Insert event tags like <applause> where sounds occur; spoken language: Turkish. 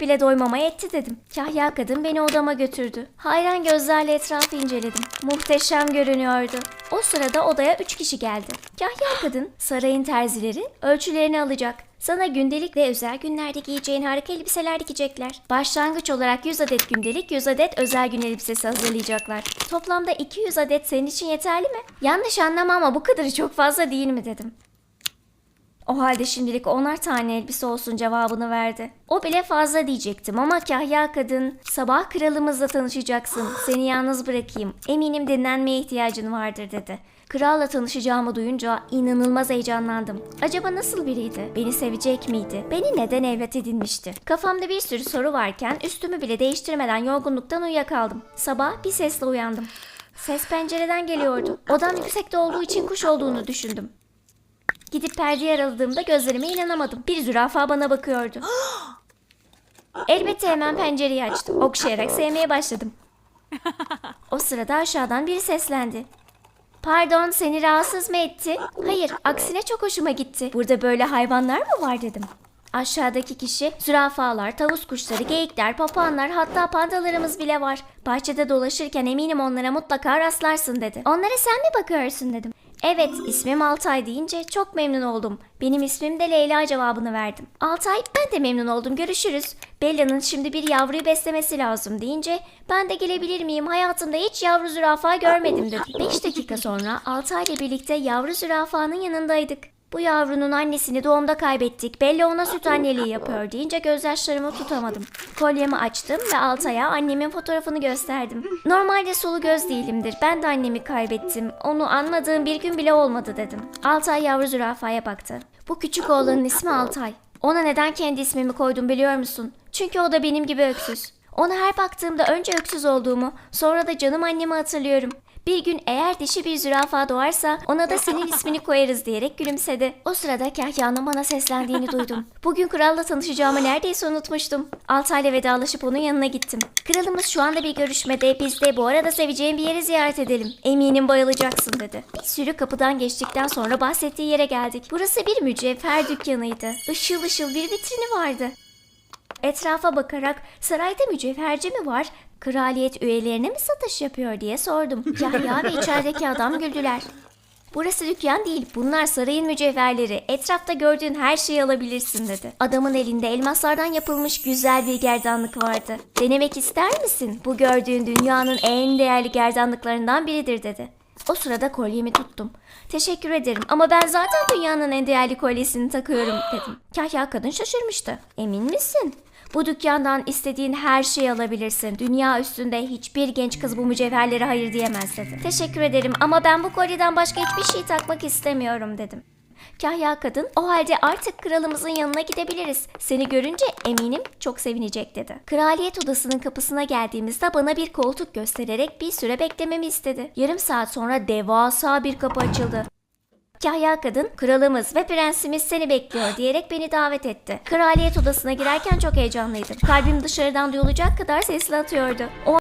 bile doymama yetti dedim. Kahya kadın beni odama götürdü. Hayran gözlerle etrafı inceledim. Muhteşem görünüyordu. O sırada odaya üç kişi geldi. Kahya kadın sarayın terzileri ölçülerini alacak. Sana gündelik ve özel günlerde giyeceğin harika elbiseler dikecekler. Başlangıç olarak 100 adet gündelik, 100 adet özel gün elbisesi hazırlayacaklar. Toplamda 200 adet senin için yeterli mi? Yanlış anlama ama bu kadarı çok fazla değil mi dedim. O halde şimdilik onar tane elbise olsun cevabını verdi. O bile fazla diyecektim ama kahya kadın sabah kralımızla tanışacaksın. <gasps> Seni yalnız bırakayım. Eminim dinlenmeye ihtiyacın vardır dedi. Kralla tanışacağımı duyunca inanılmaz heyecanlandım. Acaba nasıl biriydi? Beni sevecek miydi? Beni neden evlat edinmişti? Kafamda bir sürü soru varken üstümü bile değiştirmeden yorgunluktan uyuyakaldım. Sabah bir sesle uyandım. Ses pencereden geliyordu. Odam yüksekte olduğu için kuş olduğunu düşündüm. Gidip perdeyi araladığımda gözlerime inanamadım. Bir zürafa bana bakıyordu. <gasps> Elbette hemen pencereyi açtım. Okşayarak sevmeye başladım. O sırada aşağıdan biri seslendi. Pardon seni rahatsız mı etti? Hayır aksine çok hoşuma gitti. Burada böyle hayvanlar mı var dedim. Aşağıdaki kişi zürafalar, tavus kuşları, geyikler, papağanlar hatta pandalarımız bile var. Bahçede dolaşırken eminim onlara mutlaka rastlarsın dedi. Onlara sen mi bakıyorsun dedim. Evet ismim Altay deyince çok memnun oldum. Benim ismim de Leyla cevabını verdim. Altay ben de memnun oldum görüşürüz. Bella'nın şimdi bir yavruyu beslemesi lazım deyince ben de gelebilir miyim hayatımda hiç yavru zürafa görmedim dedim. 5 dakika sonra Altay ile birlikte yavru zürafanın yanındaydık. Bu yavrunun annesini doğumda kaybettik. Bella ona süt anneliği yapıyor deyince gözyaşlarımı tutamadım. Kolyemi açtım ve Altay'a annemin fotoğrafını gösterdim. Normalde sulu göz değilimdir. Ben de annemi kaybettim. Onu anmadığım bir gün bile olmadı dedim. Altay yavru zürafaya baktı. Bu küçük oğlanın ismi Altay. Ona neden kendi ismimi koydum biliyor musun? Çünkü o da benim gibi öksüz. Ona her baktığımda önce öksüz olduğumu, sonra da canım annemi hatırlıyorum. Bir gün eğer dişi bir zürafa doğarsa ona da senin <laughs> ismini koyarız diyerek gülümsedi. O sırada Kahya'nın bana seslendiğini duydum. Bugün kralla tanışacağımı neredeyse unutmuştum. Altay'la vedalaşıp onun yanına gittim. Kralımız şu anda bir görüşmede biz de bu arada seveceğim bir yeri ziyaret edelim. Eminim bayılacaksın dedi. Bir sürü kapıdan geçtikten sonra bahsettiği yere geldik. Burası bir mücevher dükkanıydı. Işıl ışıl bir vitrini vardı. Etrafa bakarak sarayda mücevherci mi var, kraliyet üyelerine mi satış yapıyor diye sordum. <laughs> Yahya ve içerideki adam güldüler. Burası dükkan değil, bunlar sarayın mücevherleri. Etrafta gördüğün her şeyi alabilirsin dedi. Adamın elinde elmaslardan yapılmış güzel bir gerdanlık vardı. Denemek ister misin? Bu gördüğün dünyanın en değerli gerdanlıklarından biridir dedi. O sırada kolyemi tuttum. Teşekkür ederim ama ben zaten dünyanın en değerli kolyesini takıyorum dedim. Kahya kadın şaşırmıştı. Emin misin? Bu dükkandan istediğin her şeyi alabilirsin. Dünya üstünde hiçbir genç kız bu mücevherlere hayır diyemez dedi. Teşekkür ederim ama ben bu kolyeden başka hiçbir şey takmak istemiyorum dedim. Kahya kadın o halde artık kralımızın yanına gidebiliriz. Seni görünce eminim çok sevinecek dedi. Kraliyet odasının kapısına geldiğimizde bana bir koltuk göstererek bir süre beklememi istedi. Yarım saat sonra devasa bir kapı açıldı. Kahya kadın, kralımız ve prensimiz seni bekliyor diyerek beni davet etti. Kraliyet odasına girerken çok heyecanlıydım. Kalbim dışarıdan duyulacak kadar sesli atıyordu. O